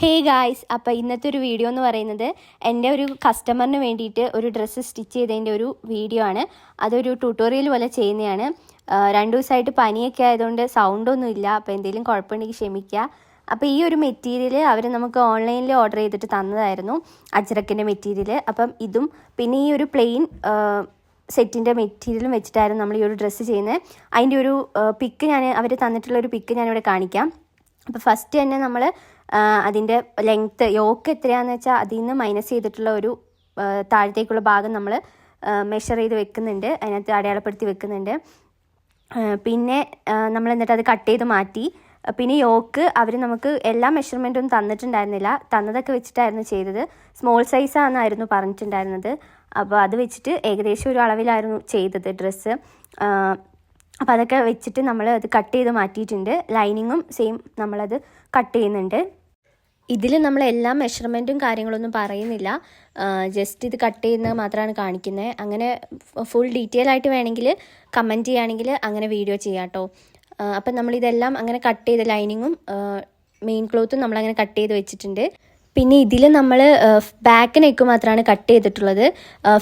Hey guys അപ്പോൾ ഇന്നത്തെ ഒരു വീഡിയോ എന്ന് പറയുന്നത് എന്റെ ഒരു കസ്റ്റമറിന് വേണ്ടിയിട്ട് ഒരു ഡ്രസ്സ് സ്റ്റിച്ച് ചെയ്തതിന്റെ ഒരു വീഡിയോ ആണ്. അതൊരു ട്യൂട്ടോറിയൽ പോലെ ചെയ്യുന്നതാണ്. രണ്ട് ദിവസമായിട്ട് പനിയൊക്കെ ആയതുകൊണ്ട് സൗണ്ടൊന്നും ഇല്ല. അപ്പോൾ എന്തെങ്കിലും കുഴപ്പമുണ്ടെങ്കിൽ ക്ഷമിക്കുക. അപ്പോൾ ഈ ഒരു മെറ്റീരിയൽ അവർ നമുക്ക് ഓൺലൈനിൽ ഓർഡർ ചെയ്തിട്ട് തന്നതായിരുന്നു അജ്രക്കിന്റെ മെറ്റീരിയൽ അപ്പം ഇതും പിന്നെ ഈ ഒരു പ്ലെയിൻ സെറ്റിന്റെ മെറ്റീരിയലും വെച്ചിട്ടായിരുന്നു നമ്മൾ ഈ ഒരു ഡ്രസ്സ് ചെയ്യുന്നത്. അതിന്റെ ഒരു പിക്ക് ഞാൻ അവർ തന്നിട്ടുള്ള ഒരു പിക്ക് ഞാനിവിടെ കാണിക്കാം. അപ്പോൾ ഫസ്റ്റ് തന്നെ നമ്മൾ അതിന്റെ ലെങ്ത്ത് യോക്ക് എത്രയാണെന്ന് വെച്ചാൽ അതിൽ നിന്ന് മൈനസ് ചെയ്തിട്ടുള്ള ഒരു താഴത്തേക്കുള്ള ഭാഗം നമ്മൾ മെഷർ ചെയ്ത് വെക്കുന്നുണ്ട്. അതിനകത്ത് അടയാളപ്പെടുത്തി വെക്കുന്നുണ്ട്. പിന്നെ നമ്മൾ എന്നിട്ട് അത് കട്ട് ചെയ്ത് മാറ്റി. പിന്നെ യോക്ക് അവർ നമുക്ക് എല്ലാ മെഷർമെന്റും തന്നിട്ടുണ്ടായിരുന്നില്ല. തന്നതൊക്കെ വെച്ചിട്ടായിരുന്നു ചെയ്തത്. സ്മോൾ സൈസാണെന്നായിരുന്നു പറഞ്ഞിട്ടുണ്ടായിരുന്നത്. അപ്പോൾ അത് വെച്ചിട്ട് ഏകദേശം ഒരു അളവിലായിരുന്നു ചെയ്തത് ഡ്രസ്സ് അപ്പോൾ അതൊക്കെ വെച്ചിട്ട് നമ്മൾ അത് കട്ട് ചെയ്ത് മാറ്റിയിട്ടുണ്ട്. ലൈനിങ്ങും സെയിം നമ്മളത് കട്ട് ചെയ്യുന്നുണ്ട്. ഇതിൽ നമ്മൾ എല്ലാ മെഷർമെന്റും കാര്യങ്ങളൊന്നും പറയുന്നില്ല. ജസ്റ്റ് ഇത് കട്ട് ചെയ്യുന്നത് മാത്രമാണ് കാണിക്കുന്നത് അങ്ങനെ ഫുൾ ഡീറ്റെയിൽ ആയിട്ട് വേണമെങ്കിൽ കമന്റ് ചെയ്യുകയാണെങ്കിൽ അങ്ങനെ വീഡിയോ ചെയ്യാം കേട്ടോ അപ്പം നമ്മളിതെല്ലാം അങ്ങനെ കട്ട് ചെയ്ത ലൈനിങ്ങും മെയിൻ ക്ലോത്തും നമ്മളങ്ങനെ കട്ട് ചെയ്ത് വെച്ചിട്ടുണ്ട്. പിന്നെ ഇതിൽ നമ്മൾ ബാക്ക് നെക്ക് മാത്രമാണ് കട്ട് ചെയ്തിട്ടുള്ളത്.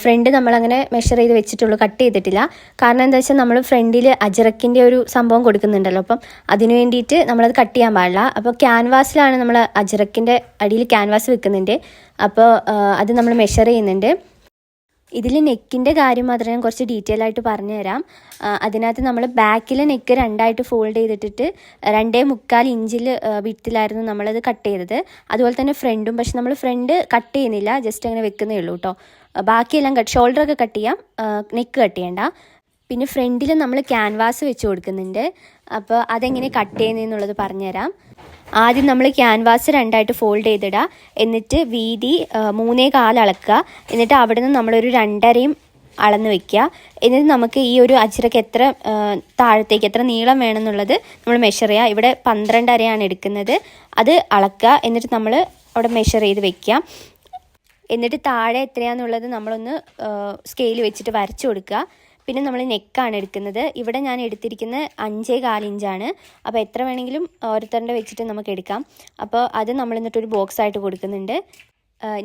ഫ്രണ്ട് നമ്മളങ്ങനെ മെഷർ ചെയ്ത് വെച്ചിട്ടുള്ളൂ കട്ട് ചെയ്തിട്ടില്ല. കാരണം എന്താ വെച്ചാൽ നമ്മൾ ഫ്രണ്ടിൽ അജറക്കിന്റെ ഒരു സംഭവം കൊടുക്കുന്നുണ്ടല്ലോ. അപ്പം അതിനു വേണ്ടിയിട്ട് നമ്മളത് കട്ട് ചെയ്യാൻ പാടില്ല. അപ്പോൾ ക്യാൻവാസിലാണ് നമ്മൾ അജറക്കിന്റെ അടിയിൽ ക്യാൻവാസ് വെക്കുന്നുണ്ട്. അപ്പോൾ അത് നമ്മൾ മെഷർ ചെയ്യുന്നുണ്ട്. ഇതിൽ നെക്കിന്റെ കാര്യം മാത്രം ഞാൻ കുറച്ച് ഡീറ്റെയിൽ ആയിട്ട് പറഞ്ഞുതരാം. അതിനകത്ത് നമ്മൾ ബാക്കിലെ നെക്ക് രണ്ടായിട്ട് ഫോൾഡ് ചെയ്തിട്ടിട്ട് രണ്ടേ മുക്കാൽ ഇഞ്ചിൽ വിട്ടിലായിരുന്നു നമ്മളത് കട്ട് ചെയ്തത്. അതുപോലെ തന്നെ ഫ്രണ്ടും പക്ഷെ നമ്മൾ ഫ്രണ്ട് കട്ട് ചെയ്യുന്നില്ല ജസ്റ്റ് അങ്ങനെ വെക്കുന്നേ ഉള്ളൂ കേട്ടോ ബാക്കിയെല്ലാം കട്ട് ഷോൾഡറൊക്കെ കട്ട് ചെയ്യാം. നെക്ക് കട്ട് ചെയ്യണ്ട. പിന്നെ ഫ്രണ്ടിൽ നമ്മൾ ക്യാൻവാസ് വെച്ച് കൊടുക്കുന്നുണ്ട്. അപ്പോൾ അതെങ്ങനെ കട്ട് ചെയ്യുന്നതെന്നുള്ളത് പറഞ്ഞുതരാം. ആദ്യം നമ്മൾ ക്യാൻവാസ് രണ്ടായിട്ട് ഫോൾഡ് ചെയ്തിടുക എന്നിട്ട് വീതി മൂന്നേ കാൽ അളക്കുക. എന്നിട്ട് അവിടെ നിന്ന് നമ്മളൊരു രണ്ടരയും അളന്ന് വെക്കുക. എന്നിട്ട് നമുക്ക് ഈ ഒരു അച്ചിറക്ക് എത്ര താഴത്തേക്ക് എത്ര നീളം വേണമെന്നുള്ളത് നമ്മൾ മെഷർ ചെയ്യുക. ഇവിടെ പന്ത്രണ്ട് അരയാണ് എടുക്കുന്നത്. അത് അളക്കുക. എന്നിട്ട് നമ്മൾ അവിടെ മെഷർ ചെയ്ത് വെക്കുക. എന്നിട്ട് താഴെ എത്രയാണെന്നുള്ളത് നമ്മളൊന്ന് സ്കെയിൽ വെച്ചിട്ട് വരച്ചു കൊടുക്കുക. പിന്നെ നമ്മൾ നെക്കാണ് എടുക്കുന്നത്. ഇവിടെ ഞാൻ എടുത്തിരിക്കുന്നത് അഞ്ചേ കാലിഞ്ചാണ് അപ്പോൾ എത്ര വേണമെങ്കിലും ഓരോരുത്തരുടെ വെച്ചിട്ട് നമുക്ക് എടുക്കാം. അപ്പോൾ അത് നമ്മൾ എന്നിട്ട് ഒരു ബോക്സ് ആയിട്ട് കൊടുക്കുന്നുണ്ട്.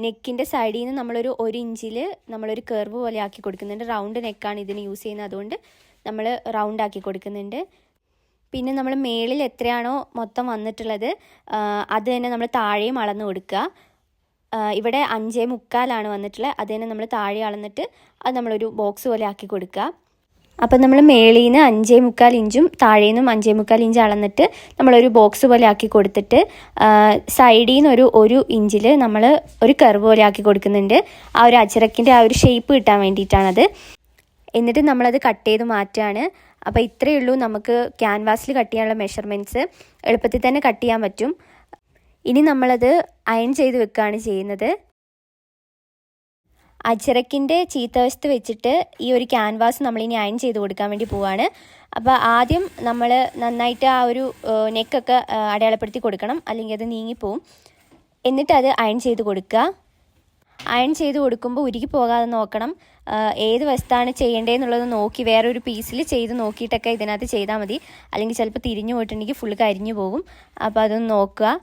നെക്കിന്റെ സൈഡിൽ നിന്ന് നമ്മളൊരു ഒരു ഇഞ്ചിൽ നമ്മളൊരു കർവ് പോലെ ആക്കി കൊടുക്കുന്നുണ്ട്. റൗണ്ട് നെക്കാണ് ഇതിന് യൂസ് ചെയ്യുന്നത്. അതുകൊണ്ട് നമ്മൾ റൗണ്ട് ആക്കി കൊടുക്കുന്നുണ്ട്. പിന്നെ നമ്മൾ മേളിൽ എത്രയാണോ മൊത്തം വന്നിട്ടുള്ളത് അത് തന്നെ നമ്മൾ താഴെയും അളന്ന് കൊടുക്കുക. ഇവിടെ അഞ്ചേ മുക്കാലാണ് വന്നിട്ടുള്ളത്. അത് തന്നെ നമ്മൾ താഴെ അളന്നിട്ട് അത് നമ്മളൊരു ബോക്സ് പോലെ ആക്കി കൊടുക്കുക. അപ്പം നമ്മൾ മേളിൽ നിന്ന് അഞ്ചേ മുക്കാൽ ഇഞ്ചും താഴെ നിന്നും അഞ്ചേ മുക്കാൽ ഇഞ്ച് അളന്നിട്ട് നമ്മളൊരു ബോക്സ് പോലെ ആക്കി കൊടുത്തിട്ട് സൈഡിൽ നിന്ന് ഒരു ഒരു ഇഞ്ചിൽ നമ്മൾ ഒരു കർവ് പോലെ ആക്കി കൊടുക്കുന്നുണ്ട്. ആ ഒരു അച്ചിറക്കിന്റെ ആ ഒരു ഷേപ്പ് കിട്ടാൻ വേണ്ടിയിട്ടാണത്. എന്നിട്ട് നമ്മളത് കട്ട് ചെയ്ത് മാറ്റുകയാണ്. അപ്പോൾ ഇത്രയേ ഉള്ളൂ നമുക്ക് ക്യാൻവാസിൽ കട്ട് ചെയ്യാനുള്ള മെഷർമെന്റ്സ് എളുപ്പത്തിൽ തന്നെ കട്ട് ചെയ്യാൻ പറ്റും. ഇനി നമ്മളത് അയൺ ചെയ്ത് വെക്കുകയാണ് ചെയ്യുന്നത്. അജറക്കിന്റെ ചീത്തവശത്ത് വെച്ചിട്ട് ഈ ഒരു ക്യാൻവാസ് നമ്മളിനി അയൺ ചെയ്ത് കൊടുക്കാൻ വേണ്ടി പോവാണ്. അപ്പോൾ ആദ്യം നമ്മൾ നന്നായിട്ട് ആ ഒരു നെക്കൊക്കെ അടയാളപ്പെടുത്തി കൊടുക്കണം. അല്ലെങ്കിൽ അത് നീങ്ങിപ്പോവും. എന്നിട്ട് അത് അയൺ ചെയ്ത് കൊടുക്കുക. അയൺ ചെയ്ത് കൊടുക്കുമ്പോൾ ഉരുകി പോകാതെ നോക്കണം. ഏത് വശത്താണ് ചെയ്യേണ്ടതെന്നുള്ളത് നോക്കി വേറൊരു പീസിൽ ചെയ്ത് നോക്കിയിട്ടൊക്കെ ഇതിനകത്ത് ചെയ്താൽ മതി. അല്ലെങ്കിൽ ചിലപ്പോൾ തിരിഞ്ഞു പോയിട്ടുണ്ടെങ്കിൽ ഫുൾ കരിഞ്ഞു പോകും. അപ്പോൾ അതൊന്ന് നോക്കുക.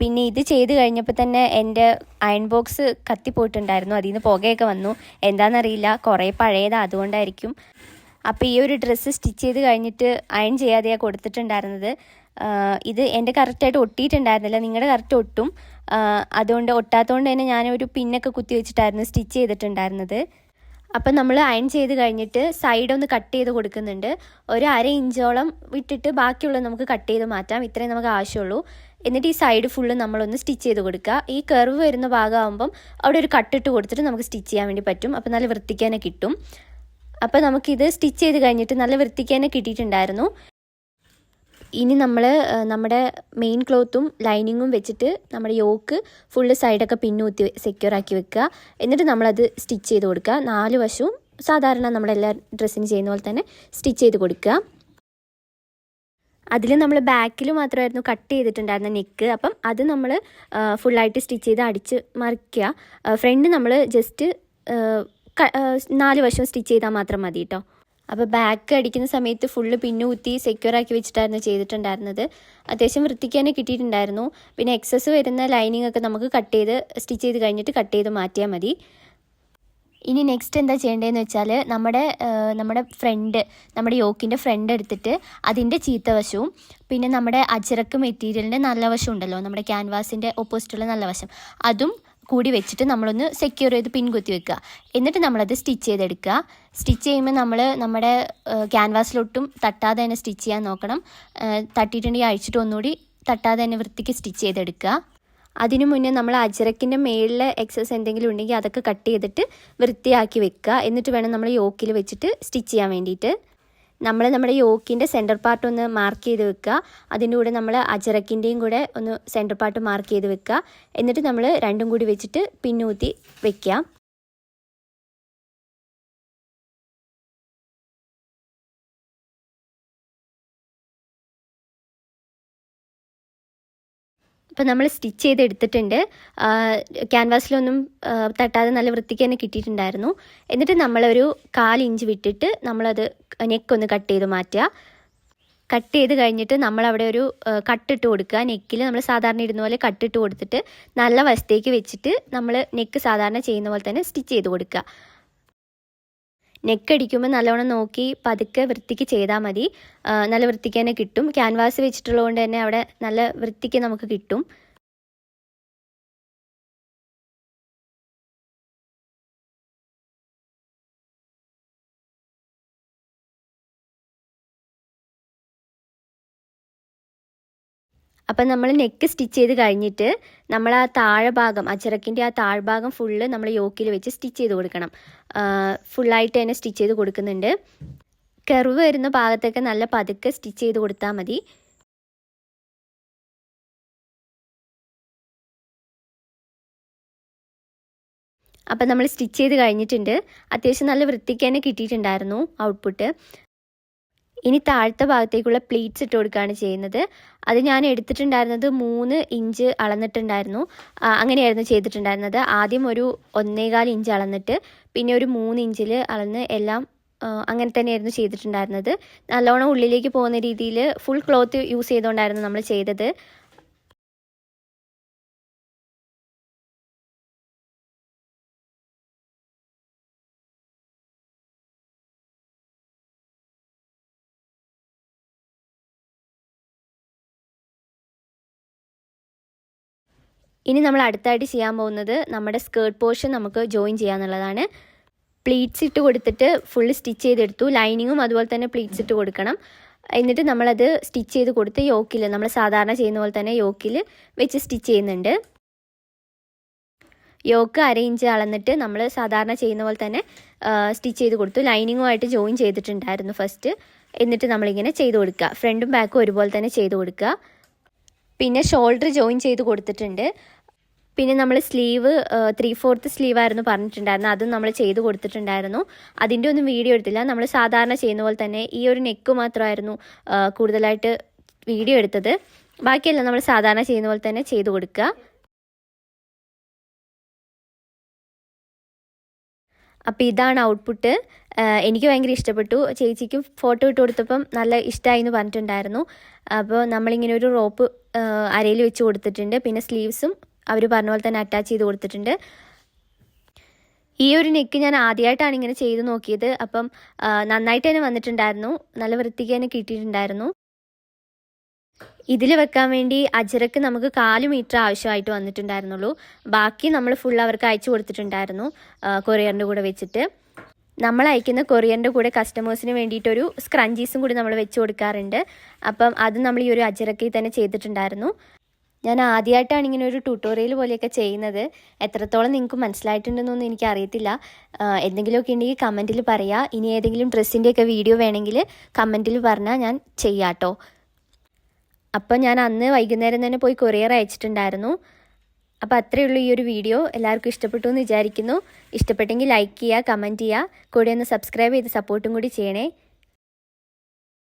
പിന്നെ ഇത് ചെയ്ത് കഴിഞ്ഞപ്പോൾ തന്നെ എന്റെ അയൺ ബോക്സ് കത്തിപ്പോയിട്ടുണ്ടായിരുന്നു അതിൽ നിന്ന് പുകയൊക്കെ വന്നു. എന്താണെന്നറിയില്ല കുറേ പഴയതാണ് അതുകൊണ്ടായിരിക്കും. അപ്പോൾ ഈ ഒരു ഡ്രസ്സ് സ്റ്റിച്ച് ചെയ്ത് കഴിഞ്ഞിട്ട് അയൺ ചെയ്യാതെയാണ് കൊടുത്തിട്ടുണ്ടായിരുന്നത്. ഇത് എന്റെ കറക്റ്റായിട്ട് ഒട്ടിയിട്ടുണ്ടായിരുന്നില്ല. നിങ്ങളുടെ കറക്റ്റ് ഒട്ടും. അതുകൊണ്ട് ഒട്ടാത്തതുകൊണ്ട് തന്നെ ഞാനൊരു പിന്നൊക്കെ കുത്തി വെച്ചിട്ടായിരുന്നു സ്റ്റിച്ച് ചെയ്തിട്ടുണ്ടായിരുന്നത്. അപ്പം നമ്മൾ അയൺ ചെയ്ത് കഴിഞ്ഞിട്ട് സൈഡ് ഒന്ന് കട്ട് ചെയ്ത് കൊടുക്കുന്നുണ്ട്. ഒരു അര ഇഞ്ചോളം വിട്ടിട്ട് ബാക്കിയുള്ളത് നമുക്ക് കട്ട് ചെയ്ത് മാറ്റാം. ഇത്രയും നമുക്ക് ആവശ്യമുള്ളൂ. എന്നിട്ട് ഈ സൈഡ് ഫുള്ള് നമ്മളൊന്ന് സ്റ്റിച്ച് ചെയ്ത് കൊടുക്കുക. ഈ കർവ് വരുന്ന ഭാഗമാകുമ്പം അവിടെ ഒരു കട്ടിട്ട് കൊടുത്തിട്ട് നമുക്ക് സ്റ്റിച്ച് ചെയ്യാൻ വേണ്ടി പറ്റും. അപ്പം നല്ല വൃത്തിക്ക് കിട്ടും. അപ്പോൾ നമുക്കിത് സ്റ്റിച്ച് ചെയ്ത് കഴിഞ്ഞിട്ട് നല്ല വൃത്തിക്ക് കിട്ടിയിട്ടുണ്ടായിരുന്നു. ഇനി നമ്മൾ നമ്മുടെ മെയിൻ ക്ലോത്തും ലൈനിങ്ങും വെച്ചിട്ട് നമ്മുടെ യോക്ക് ഫുള്ള് സൈഡൊക്കെ പിന്നൂത്തി സെക്യൂർ ആക്കി വെക്കുക. എന്നിട്ട് നമ്മളത് സ്റ്റിച്ച് ചെയ്ത് കൊടുക്കുക. നാല് വശവും സാധാരണ നമ്മളെല്ലാ ഡ്രസ്സിന് ചെയ്യുന്ന പോലെ തന്നെ സ്റ്റിച്ച് ചെയ്ത് കൊടുക്കുക. അതിൽ നമ്മൾ ബാക്കിൽ മാത്രമായിരുന്നു കട്ട് ചെയ്തിട്ടുണ്ടായിരുന്ന നെക്ക് അപ്പം അത് നമ്മൾ ഫുള്ളായിട്ട് സ്റ്റിച്ച് ചെയ്ത് അടിച്ച് മറിക്കുക. ഫ്രണ്ട് നമ്മൾ ജസ്റ്റ് നാല് വശവും സ്റ്റിച്ച് ചെയ്താൽ മാത്രം മതി കേട്ടോ അപ്പോൾ ബാക്ക് അടിക്കുന്ന സമയത്ത് ഫുള്ള് പിന്നു കുത്തി സെക്യൂർ ആക്കി വെച്ചിട്ടായിരുന്നു ചെയ്തിട്ടുണ്ടായിരുന്നത്. അത്യാവശ്യം വൃത്തിക്ക് തന്നെ കിട്ടിയിട്ടുണ്ടായിരുന്നു. പിന്നെ എക്സസ് വരുന്ന ലൈനിങ് ഒക്കെ നമുക്ക് കട്ട് ചെയ്ത് സ്റ്റിച്ച് ചെയ്ത് കഴിഞ്ഞിട്ട് കട്ട് ചെയ്ത് മാറ്റിയാൽ മതി. ഇനി നെക്സ്റ്റ് എന്താ ചെയ്യേണ്ടതെന്ന് വെച്ചാൽ നമ്മുടെ നമ്മുടെ ഫ്രണ്ട് നമ്മുടെ യോക്കിന്റെ ഫ്രണ്ട് എടുത്തിട്ട് അതിന്റെ ചീത്ത വശവും പിന്നെ നമ്മുടെ അജിറക്ക് മെറ്റീരിയലിന്റെ നല്ല വശം ഉണ്ടല്ലോ നമ്മുടെ ക്യാൻവാസിന്റെ ഓപ്പോസിറ്റുള്ള നല്ല വശം. അതും കൂടി വെച്ചിട്ട് നമ്മളൊന്ന് സെക്യൂർ ചെയ്ത് പിൻ കുത്തി വെക്കുക. എന്നിട്ട് നമ്മളത് സ്റ്റിച്ച് ചെയ്തെടുക്കുക. സ്റ്റിച്ച് ചെയ്യുമ്പോൾ നമ്മൾ നമ്മുടെ ക്യാൻവാസിലൊട്ടും തട്ടാതെ തന്നെ സ്റ്റിച്ച് ചെയ്യാൻ നോക്കണം. തട്ടിയിട്ടുണ്ടെങ്കിൽ അഴിച്ചിട്ട് ഒന്നുകൂടി തട്ടാതെ തന്നെ വൃത്തിക്ക് സ്റ്റിച്ച് ചെയ്തെടുക്കുക. അതിനു മുന്നേ നമ്മൾ അജരക്കിന്റെ മേളിൽ എക്സസ് എന്തെങ്കിലും ഉണ്ടെങ്കിൽ അതൊക്കെ കട്ട് ചെയ്തിട്ട് വൃത്തിയാക്കി വെക്കുക. എന്നിട്ട് വേണം നമ്മൾ യോക്കിൽ വെച്ചിട്ട് സ്റ്റിച്ച് ചെയ്യാൻ വേണ്ടിയിട്ട്. നമ്മൾ നമ്മുടെ യോക്കിന്റെ സെന്റർ പാർട്ട് ഒന്ന് മാർക്ക് ചെയ്ത് വെക്കുക. അതിന്റെ കൂടെ നമ്മൾ അജറക്കിന്റെയും കൂടെ ഒന്ന് സെന്റർ പാർട്ട് മാർക്ക് ചെയ്ത് വെക്കുക. എന്നിട്ട് നമ്മൾ രണ്ടും കൂടി വെച്ചിട്ട് പിന്നൂത്തി വെക്കുക. ഇപ്പം നമ്മൾ സ്റ്റിച്ച് ചെയ്ത് എടുത്തിട്ടുണ്ട് ക്യാൻവാസിലൊന്നും തട്ടാതെ നല്ല വൃത്തിക്ക് തന്നെ കിട്ടിയിട്ടുണ്ടായിരുന്നു. എന്നിട്ട് നമ്മളൊരു കാലിഞ്ച് വിട്ടിട്ട് നമ്മളത് നെക്കൊന്ന് കട്ട് ചെയ്ത് മാറ്റുക. കട്ട് ചെയ്ത് കഴിഞ്ഞിട്ട് നമ്മളവിടെ ഒരു കട്ടിട്ട് കൊടുക്കുക. നെക്കിൽ നമ്മൾ സാധാരണ ഇടുന്ന പോലെ കട്ടിട്ട് കൊടുത്തിട്ട് നല്ല വശത്തേക്ക് വെച്ചിട്ട് നമ്മൾ നെക്ക് സാധാരണ ചെയ്യുന്ന പോലെ തന്നെ സ്റ്റിച്ച് ചെയ്ത് കൊടുക്കുക. നെക്ക് അടിക്കുമ്പോൾ നല്ലവണ്ണം നോക്കി പതുക്കെ വൃത്തിക്ക് ചെയ്താൽ മതി. നല്ല വൃത്തിക്ക് തന്നെ കിട്ടും. ക്യാൻവാസ് വെച്ചിട്ടുള്ളതുകൊണ്ട് തന്നെ അവിടെ നല്ല വൃത്തിക്ക് നമുക്ക് കിട്ടും. അപ്പം നമ്മൾ നെക്ക് സ്റ്റിച്ച് ചെയ്ത് കഴിഞ്ഞിട്ട് നമ്മൾ ആ താഴ്ഭാഗം ആ ചിറക്കിന്റെ ആ താഴ്ഭാഗം ഫുള്ള് നമ്മൾ യോക്കിൽ വെച്ച് സ്റ്റിച്ച് ചെയ്ത് കൊടുക്കണം. ഫുള്ളായിട്ട് തന്നെ സ്റ്റിച്ച് ചെയ്ത് കൊടുക്കുന്നുണ്ട്. കെർവ് വരുന്ന ഭാഗത്തൊക്കെ നല്ല പതുക്കെ സ്റ്റിച്ച് ചെയ്ത് കൊടുത്താൽ മതി. അപ്പം നമ്മൾ സ്റ്റിച്ച് ചെയ്ത് കഴിഞ്ഞിട്ടുണ്ട്. അത്യാവശ്യം നല്ല വൃത്തിക്ക് തന്നെ കിട്ടിയിട്ടുണ്ടായിരുന്നു ഔട്ട്പുട്ട്. ഇനി താഴത്തെ ഭാഗത്തേക്കുള്ള പ്ലീറ്റ്സ് ഇട്ട് കൊടുക്കുകയാണ് ചെയ്യുന്നത്. അത് ഞാൻ എടുത്തിട്ടുണ്ടായിരുന്നത് മൂന്ന് ഇഞ്ച് അളന്നിട്ടുണ്ടായിരുന്നു. അങ്ങനെയായിരുന്നു ചെയ്തിട്ടുണ്ടായിരുന്നത്. ആദ്യം ഒരു ഒന്നേകാൽ ഇഞ്ച് അളന്നിട്ട് പിന്നെ ഒരു മൂന്ന് ഇഞ്ചിൽ അളന്ന് എല്ലാം അങ്ങനെ തന്നെയായിരുന്നു ചെയ്തിട്ടുണ്ടായിരുന്നത്. നല്ലോണം ഉള്ളിലേക്ക് പോകുന്ന രീതിയിൽ ഫുൾ ക്ലോത്ത് യൂസ് ചെയ്തുകൊണ്ടായിരുന്നു നമ്മൾ ചെയ്തത്. ഇനി നമ്മൾ അടുത്തായിട്ട് ചെയ്യാൻ പോകുന്നത് നമ്മുടെ സ്കേർട്ട് പോർഷൻ നമുക്ക് ജോയിൻ ചെയ്യാന്നുള്ളതാണ്. പ്ലീറ്റ്സ് ഇട്ട് കൊടുത്തിട്ട് ഫുള്ള് സ്റ്റിച്ച് ചെയ്തെടുത്തു. ലൈനിങ്ങും അതുപോലെ തന്നെ പ്ലീറ്റ്സ് ഇട്ട് കൊടുക്കണം. എന്നിട്ട് നമ്മളത് സ്റ്റിച്ച് ചെയ്ത് കൊടുത്ത് യോക്കിൽ നമ്മൾ സാധാരണ ചെയ്യുന്ന പോലെ തന്നെ യോക്കിൽ വെച്ച് സ്റ്റിച്ച് ചെയ്യുന്നുണ്ട്. യോക്ക് അര ഇഞ്ച് അളന്നിട്ട് നമ്മൾ സാധാരണ ചെയ്യുന്ന പോലെ തന്നെ സ്റ്റിച്ച് ചെയ്ത് കൊടുത്തു. ലൈനിങ്ങുമായിട്ട് ജോയിൻ ചെയ്തിട്ടുണ്ടായിരുന്നു ഫസ്റ്റ് എന്നിട്ട് നമ്മളിങ്ങനെ ചെയ്ത് കൊടുക്കുക. ഫ്രണ്ടും ബാക്കും ഒരുപോലെ തന്നെ ചെയ്ത് കൊടുക്കുക. പിന്നെ ഷോൾഡർ ജോയിൻ ചെയ്ത് കൊടുത്തിട്ടുണ്ട്. പിന്നെ നമ്മൾ സ്ലീവ് ത്രീ ഫോർത്ത് സ്ലീവ് ആയിരുന്നു പറഞ്ഞിട്ടുണ്ടായിരുന്നു അതും നമ്മൾ ചെയ്ത് കൊടുത്തിട്ടുണ്ടായിരുന്നു. അതിന്റെ ഒന്നും വീഡിയോ എടുത്തില്ല. നമ്മൾ സാധാരണ ചെയ്യുന്ന പോലെ തന്നെ ഈ ഒരു നെക്ക് മാത്രമായിരുന്നു കൂടുതലായിട്ട് വീഡിയോ എടുത്തത്. ബാക്കിയെല്ലാം നമ്മൾ സാധാരണ ചെയ്യുന്ന പോലെ തന്നെ ചെയ്ത് കൊടുക്കുക. അപ്പോൾ ഇതാണ് ഔട്ട്പുട്ട് എനിക്ക് ഭയങ്കര ഇഷ്ടപ്പെട്ടു. ചേച്ചിക്കും ഫോട്ടോ ഇട്ട് കൊടുത്തപ്പം നല്ല ഇഷ്ടമായി എന്ന് പറഞ്ഞിട്ടുണ്ടായിരുന്നു. അപ്പോൾ നമ്മളിങ്ങനെ ഒരു റോപ്പ് അരയിൽ വെച്ച് കൊടുത്തിട്ടുണ്ട്. പിന്നെ സ്ലീവ്സും അവർ പറഞ്ഞ പോലെ തന്നെ അറ്റാച്ച് ചെയ്ത് കൊടുത്തിട്ടുണ്ട്. ഈ ഒരു നെക്ക് ഞാൻ ആദ്യമായിട്ടാണ് ഇങ്ങനെ ചെയ്ത് നോക്കിയത്. അപ്പം നന്നായിട്ട് തന്നെ വന്നിട്ടുണ്ടായിരുന്നു. നല്ല വൃത്തിക്ക് തന്നെ കിട്ടിയിട്ടുണ്ടായിരുന്നു. ഇതിൽ വെക്കാൻ വേണ്ടി അജറക്ക് നമുക്ക് കാൽ മീറ്റർ ആവശ്യമായിട്ട് വന്നിട്ടുണ്ടായിരുന്നുള്ളൂ. ബാക്കി നമ്മൾ ഫുൾ അവർക്ക് അയച്ചു കൊടുത്തിട്ടുണ്ടായിരുന്നു കൊറിയറിന്റെ കൂടെ വെച്ചിട്ട്. നമ്മൾ അയക്കുന്ന കൊറിയറിന്റെ കൂടെ കസ്റ്റമേഴ്സിന് വേണ്ടിയിട്ടൊരു സ്ക്രഞ്ചീസും കൂടി നമ്മൾ വെച്ച് കൊടുക്കാറുണ്ട്. അപ്പം അത് നമ്മൾ ഈ ഒരു അജിറക്കിൽ തന്നെ ചെയ്തിട്ടുണ്ടായിരുന്നു. ഞാൻ ആദ്യമായിട്ടാണ് ഇങ്ങനെ ഒരു ട്യൂട്ടോറിയൽ പോലെയൊക്കെ ചെയ്യുന്നത്. എത്രത്തോളം നിങ്ങൾക്ക് മനസ്സിലായിട്ടുണ്ടെന്നൊന്നും എനിക്കറിയത്തില്ല എന്തെങ്കിലുമൊക്കെ ഉണ്ടെങ്കിൽ കമന്റിൽ പറയാം. ഇനി ഏതെങ്കിലും ഡ്രസ്സിന്റെയൊക്കെ വീഡിയോ വേണമെങ്കിൽ കമന്റിൽ പറഞ്ഞാൽ ഞാൻ ചെയ്യാട്ടോ. അപ്പോൾ ഞാൻ അന്ന് വൈകുന്നേരം തന്നെ പോയി കൊറിയർ അയച്ചിട്ടുണ്ടായിരുന്നു. അപ്പോൾ അത്രയേ ഉള്ളൂ ഈ ഒരു വീഡിയോ. എല്ലാവർക്കും ഇഷ്ടപ്പെട്ടു എന്ന് വിചാരിക്കുന്നു. ഇഷ്ടപ്പെട്ടെങ്കിൽ ലൈക്ക് ചെയ്യുക കമന്റ് ചെയ്യുക. കൂടെ ഒന്ന് സബ്സ്ക്രൈബ് ചെയ്ത് സപ്പോർട്ടും കൂടി ചെയ്യണേ.